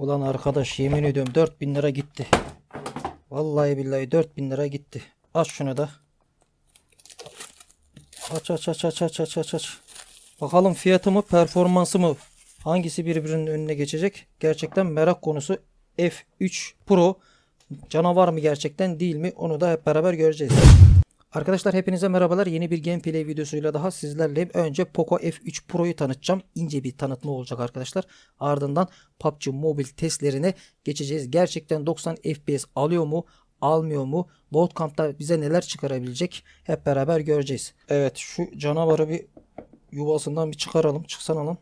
Ulan arkadaş yemin ediyorum 4000 lira gitti. Vallahi billahi 4000 lira gitti. Aç şunu da. Aç aç aç aç aç aç aç aç. Bakalım fiyatı mı performansı mı hangisi birbirinin önüne geçecek? Gerçekten merak konusu F3 Pro canavar mı gerçekten değil mi? Onu da hep beraber göreceğiz. Arkadaşlar hepinize merhabalar. Yeni bir gameplay videosuyla daha sizlerleyim. Önce Poco F3 Pro'yu tanıtacağım. İnce bir tanıtma olacak arkadaşlar. Ardından PUBG Mobile testlerine geçeceğiz. Gerçekten 90 FPS alıyor mu? Almıyor mu? Bootcamp'ta bize neler çıkarabilecek? Hep beraber göreceğiz. Evet şu canavarı bir yuvasından bir çıkaralım. Çıksana lan.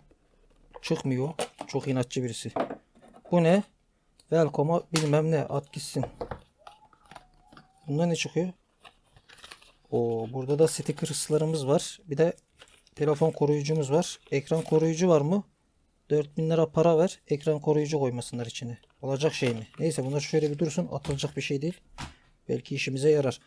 Çıkmıyor. Çok inatçı birisi. Bu ne? Welcome'a bilmem ne at gitsin. Bunda ne çıkıyor? O burada da stickers'larımız var. Bir de telefon koruyucumuz var. Ekran koruyucu var mı? 4000 lira para ver. Ekran koruyucu koymasınlar içine. Olacak şey mi? Neyse bunlar şöyle bir dursun. Atılacak bir şey değil. Belki işimize yarar.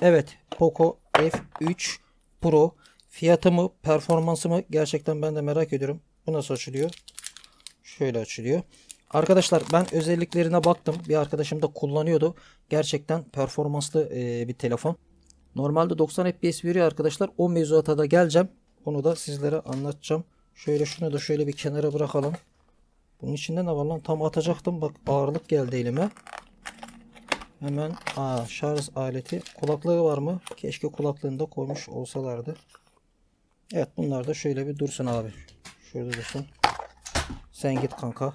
Evet. Poco F3 Pro. Fiyatı mı? Performansı mı? Gerçekten ben de merak ediyorum. Bu nasıl açılıyor? Şöyle açılıyor. Arkadaşlar ben özelliklerine baktım. Bir arkadaşım da kullanıyordu. Gerçekten performanslı bir telefon. Normalde 90 FPS veriyor arkadaşlar. O mevzuata da geleceğim. Onu da sizlere anlatacağım. Şöyle şunu da şöyle bir kenara bırakalım. Bunun içinde ne var lan? Tam atacaktım. Bak ağırlık geldi elime. Hemen aa, şarj aleti. Kulaklığı var mı? Keşke kulaklığını da koymuş olsalardı. Evet bunlar da şöyle bir dursun abi. Şurada dursun. Sen git kanka.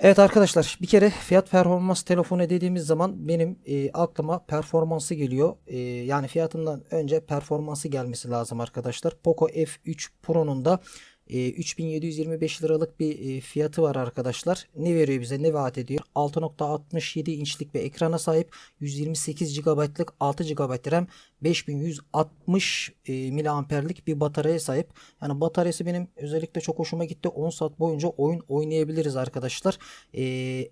Evet arkadaşlar bir kere fiyat performans telefonu dediğimiz zaman benim e, aklıma performansı geliyor. E, yani fiyatından önce performansı gelmesi lazım arkadaşlar. Poco F3 Pro'nun da e, 3725 liralık bir e, fiyatı var arkadaşlar. Ne veriyor bize ne vaat ediyor? 6.67 inçlik bir ekrana sahip 128 GB'lık 6 GB RAM 5160 e, miliamperlik bir bataryaya sahip. Yani bataryası benim özellikle çok hoşuma gitti. 10 saat boyunca oyun oynayabiliriz arkadaşlar. E,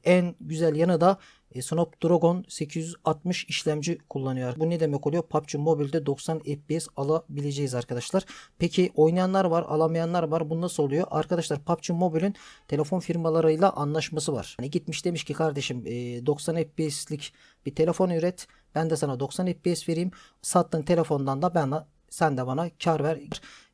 en güzel yanı da e, Snapdragon 860 işlemci kullanıyor. Bu ne demek oluyor? PUBG Mobile'de 90 FPS alabileceğiz arkadaşlar. Peki oynayanlar var, alamayanlar var. Bu nasıl oluyor? Arkadaşlar PUBG Mobile'in telefon firmalarıyla anlaşması var. Hani gitmiş demiş ki kardeşim e, 90 FPS'lik bir telefon üret. Ben de sana 90 FPS vereyim. Sattığın telefondan da ben sen de bana kar ver.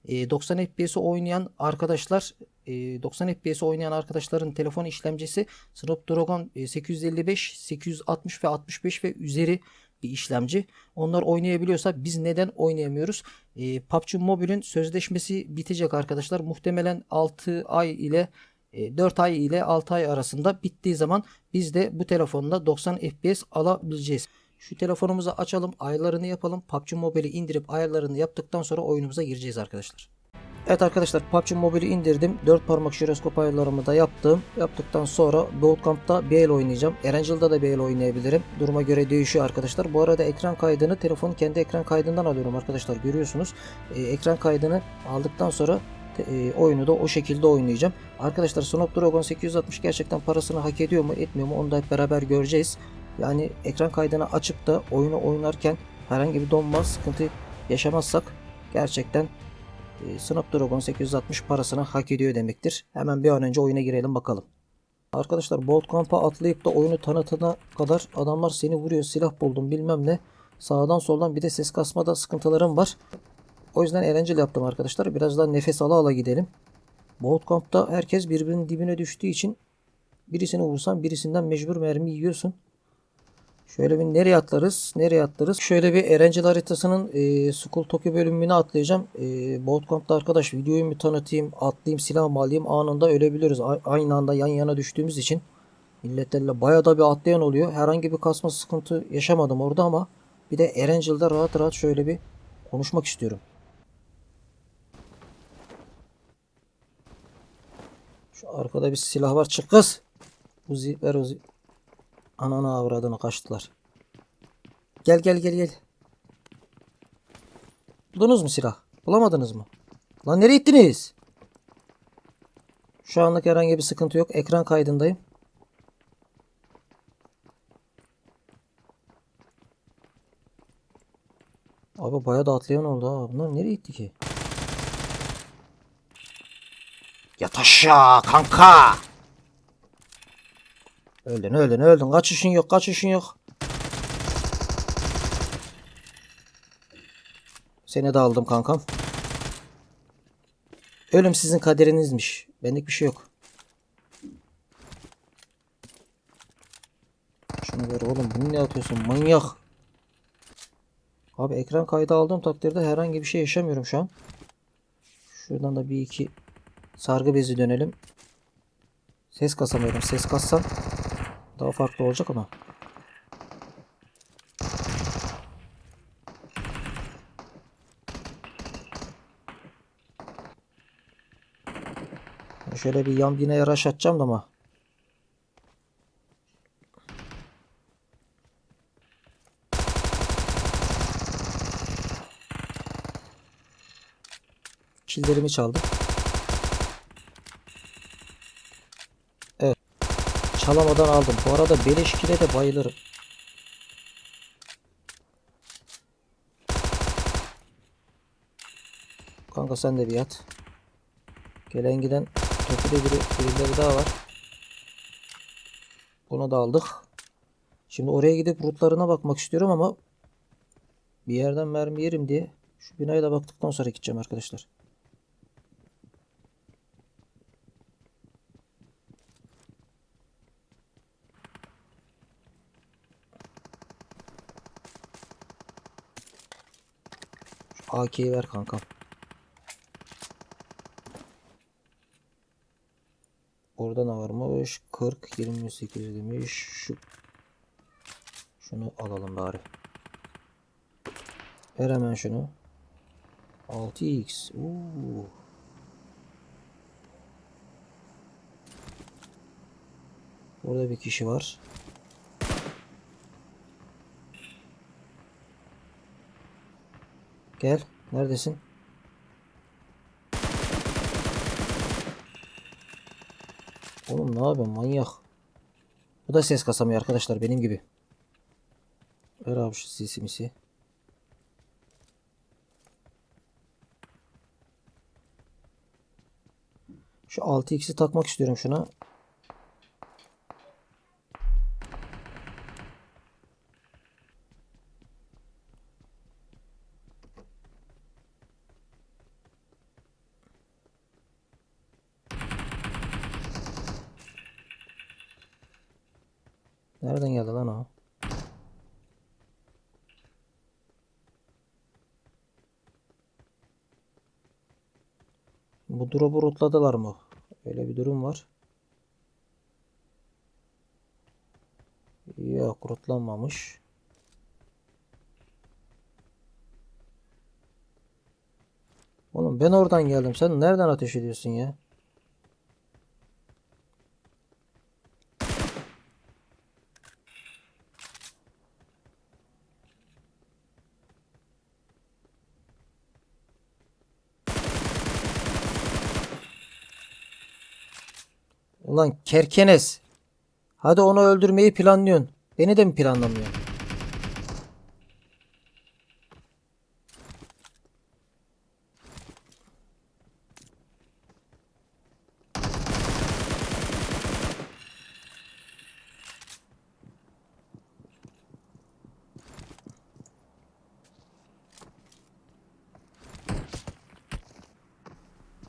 E, 90 FPS'i oynayan arkadaşlar e, 90 FPS oynayan arkadaşların telefon işlemcisi Snapdragon e, 855, 860 ve 65 ve üzeri bir işlemci. Onlar oynayabiliyorsa biz neden oynayamıyoruz? E, PUBG Mobile'in sözleşmesi bitecek arkadaşlar. Muhtemelen 6 ay ile 4 ay ile 6 ay arasında bittiği zaman biz de bu telefonda 90 FPS alabileceğiz. Şu telefonumuzu açalım, ayarlarını yapalım. PUBG Mobile'i indirip ayarlarını yaptıktan sonra oyunumuza gireceğiz arkadaşlar. Evet arkadaşlar PUBG Mobile'i indirdim. 4 parmak jiroskop ayarlarımı da yaptım. Yaptıktan sonra Bootcamp'ta BL oynayacağım. Erangel'da da BL oynayabilirim. Duruma göre değişiyor arkadaşlar. Bu arada ekran kaydını telefonun kendi ekran kaydından alıyorum arkadaşlar. Görüyorsunuz. Ee, ekran kaydını aldıktan sonra e, oyunu da o şekilde oynayacağım. Arkadaşlar Snapdragon 860 gerçekten parasını hak ediyor mu etmiyor mu onu da hep beraber göreceğiz. Yani ekran kaydını açıp da oyunu oynarken herhangi bir donma sıkıntı yaşamazsak gerçekten e, Snapdragon 860 parasını hak ediyor demektir. Hemen bir an önce oyuna girelim bakalım. Arkadaşlar Bolt Camp'a atlayıp da oyunu tanıtana kadar adamlar seni vuruyor silah buldum bilmem ne. Sağdan soldan bir de ses kasmada sıkıntılarım var. O yüzden eğlenceli yaptım arkadaşlar. Biraz daha nefes ala ala gidelim. Bolt Camp'ta herkes birbirinin dibine düştüğü için birisini vursan birisinden mecbur mermi yiyorsun. Şöyle bir nereye atlarız? Nereye atlarız? Şöyle bir Erencil haritasının e, Skull Tokyo bölümünü atlayacağım. E, Bootcamp'ta arkadaş videoyu bir tanıtayım, atlayayım, silahımı alayım anında ölebiliriz. A- aynı anda yan yana düştüğümüz için. Milletlerle bayağı da bir atlayan oluyor. Herhangi bir kasma sıkıntı yaşamadım orada ama bir de Erencil'de rahat rahat şöyle bir konuşmak istiyorum. Şu arkada bir silah var. Çık kız. Uzi ver Uzi. Ananı avradını kaçtılar. Gel gel gel gel. Buldunuz mu silah? Bulamadınız mı? Lan nereye gittiniz? Şu anlık herhangi bir sıkıntı yok. Ekran kaydındayım. Abi bayağı da atlayan oldu ha. Bunlar nereye gitti ki? Yat aşağı kanka. Öldün öldün öldün. Kaçışın yok kaçışın yok. Seni de aldım kankam. Ölüm sizin kaderinizmiş. Benlik bir şey yok. Şunu ver oğlum. Bunu ne atıyorsun? Manyak. Abi ekran kaydı aldığım takdirde herhangi bir şey yaşamıyorum şu an. Şuradan da bir iki sargı bezi dönelim. Ses kasamıyorum. Ses kassam daha farklı olacak ama. Şöyle bir yan binaya rush atacağım da ama. Killerimi çaldı. Evet. Çalamadan aldım. Bu arada beleş kile de bayılırım. Kanka sen de bir yat. Gelen giden Toki'de biri, birileri daha var. Bunu da aldık. Şimdi oraya gidip rutlarına bakmak istiyorum ama bir yerden mermi yerim diye şu binaya da baktıktan sonra gideceğim arkadaşlar. AK'yi ver kankam. Orada ne varmış? 40 28 demiş. Şu şunu alalım bari. Ver hemen şunu. 6x. Oo. Burada bir kişi var. Gel. Neredesin? Oğlum ne yapıyorsun manyak. Bu da ses kasamıyor arkadaşlar benim gibi. Ver abi şu sisi misi. Şu 6x'i takmak istiyorum şuna. Nereden geldi lan o? Bu drop'u rootladılar mı? Öyle bir durum var. Yok rootlanmamış. Oğlum ben oradan geldim. Sen nereden ateş ediyorsun ya? Ulan kerkenes. Hadi onu öldürmeyi planlıyorsun. Beni de mi planlamıyorsun?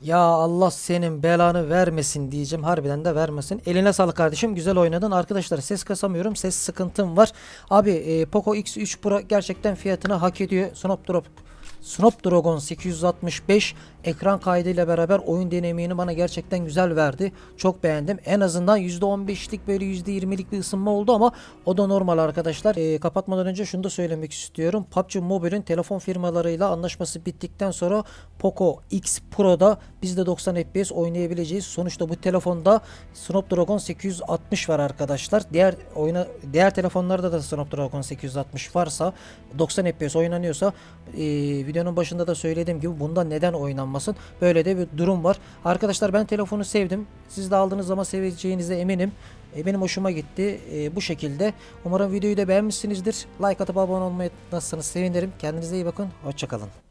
Ya Allah senin belanı vermesin diyeceğim. Harbiden de vermesin. Eline sağlık kardeşim. Güzel oynadın. Arkadaşlar ses kasamıyorum. Ses sıkıntım var. Abi e, Poco X3 Pro gerçekten fiyatını hak ediyor. Snapdragon Snapdragon 865 ekran kaydıyla beraber oyun deneyimini bana gerçekten güzel verdi. Çok beğendim. En azından %15'lik böyle %20'lik bir ısınma oldu ama o da normal arkadaşlar. Ee, kapatmadan önce şunu da söylemek istiyorum. PUBG Mobile'in telefon firmalarıyla anlaşması bittikten sonra Poco X Pro'da biz de 90 FPS oynayabileceğiz. Sonuçta bu telefonda Snapdragon 860 var arkadaşlar. Diğer oyuna diğer telefonlarda da Snapdragon 860 varsa 90 FPS oynanıyorsa e, videonun başında da söylediğim gibi bunda neden oynanmasın? Böyle de bir durum var. Arkadaşlar ben telefonu sevdim. Siz de aldığınız zaman seveceğinize eminim. E, benim hoşuma gitti e, bu şekilde. Umarım videoyu da beğenmişsinizdir. Like atıp abone olmayı unutmazsanız sevinirim. Kendinize iyi bakın. Hoşçakalın.